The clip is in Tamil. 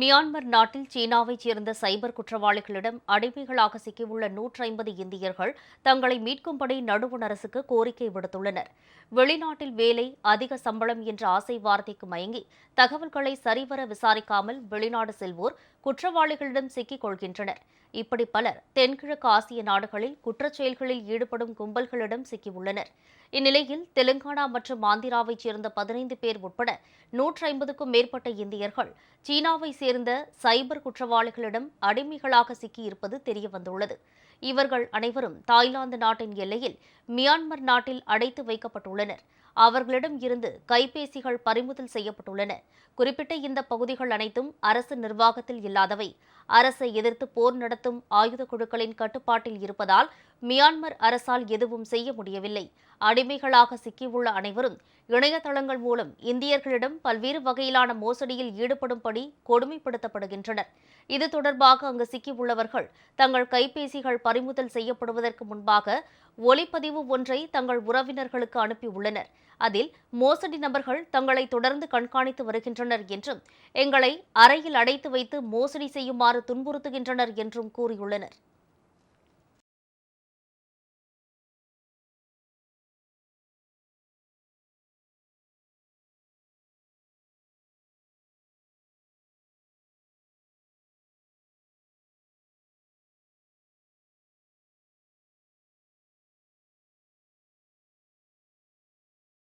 மியான்மர் நாட்டில் சீனாவைச் சேர்ந்த சைபர் குற்றவாளிகளிடம் அடிமைகளாக சிக்கியுள்ள நூற்றி ஐம்பது இந்தியர்கள் தங்களை மீட்கும்படி நடுவண் அரசுக்கு கோரிக்கை விடுத்துள்ளனர். வெளிநாட்டில் வேலை அதிக சம்பளம் என்ற ஆசை வார்த்தைக்கு மயங்கி தகவல்களை சரிவர விசாரிக்காமல் வெளிநாடு செல்வோர் குற்றவாளிகளிடம் சிக்கிக் கொள்கின்றனர். இப்படி பலர் தென்கிழக்கு ஆசிய நாடுகளில் குற்றச்செயல்களில் ஈடுபடும் கும்பல்களிடம் சிக்கியுள்ளனர். இந்நிலையில் தெலுங்கானா மற்றும் ஆந்திராவைச் சேர்ந்த பதினைந்து பேர் உட்பட நூற்றி ஐம்பதுக்கும் மேற்பட்ட இந்தியர்கள் சீனாவை சேர்ந்த சைபர் குற்றவாளிகளிடம் அடிமைகளாக சிக்கியிருப்பது தெரியவந்துள்ளது. இவர்கள் அனைவரும் தாய்லாந்து நாட்டின் எல்லையில் மியான்மர் நாட்டில் அடைத்து வைக்கப்பட்டுள்ளனர். அவர்களிடம் இருந்து கைபேசிகள் பறிமுதல் செய்யப்பட்டுள்ளன. குறிப்பிட்ட இந்த பகுதிகள் அனைத்தும் அரசு நிர்வாகத்தில் இல்லாதவை. அரசை எதிர்த்து போர் நடத்தும் ஆயுத குழுக்களின் கட்டுப்பாட்டில் இருப்பதால் மியான்மர் அரசால் எதுவும் செய்ய முடியவில்லை. அடிமைகளாக சிக்கியுள்ள அனைவரும் இணையதளங்கள் மூலம் இந்தியர்களிடம் பல்வேறு வகையிலான மோசடியில் ஈடுபடும்படி கொடுமைப்படுத்தப்படுகின்றனர். இது தொடர்பாக அங்கு சிக்கியுள்ளவர்கள் தங்கள் கைபேசிகள் பறிமுதல் செய்யப்படுவதற்கு முன்பாக ஒலிப்பதிவு ஒன்றை தங்கள் உறவினர்களுக்கு அனுப்பியுள்ளனர். அதில் மோசடி நபர்கள் தங்களை தொடர்ந்து கண்காணித்து வருகின்றனர் என்றும் எங்களை அறையில் அடைத்து வைத்து மோசடி செய்யுமாறு துன்புறுத்துகின்றனர் என்றும் கூறியுள்ளனர்.